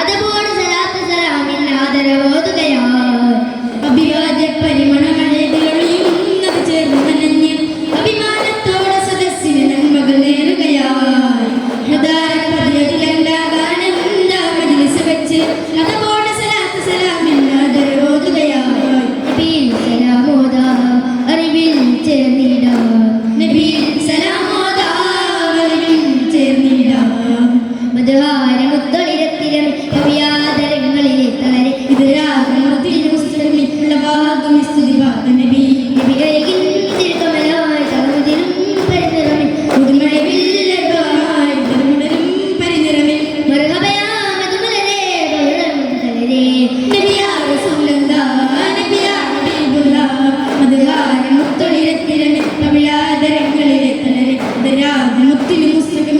今でも Ти не пустив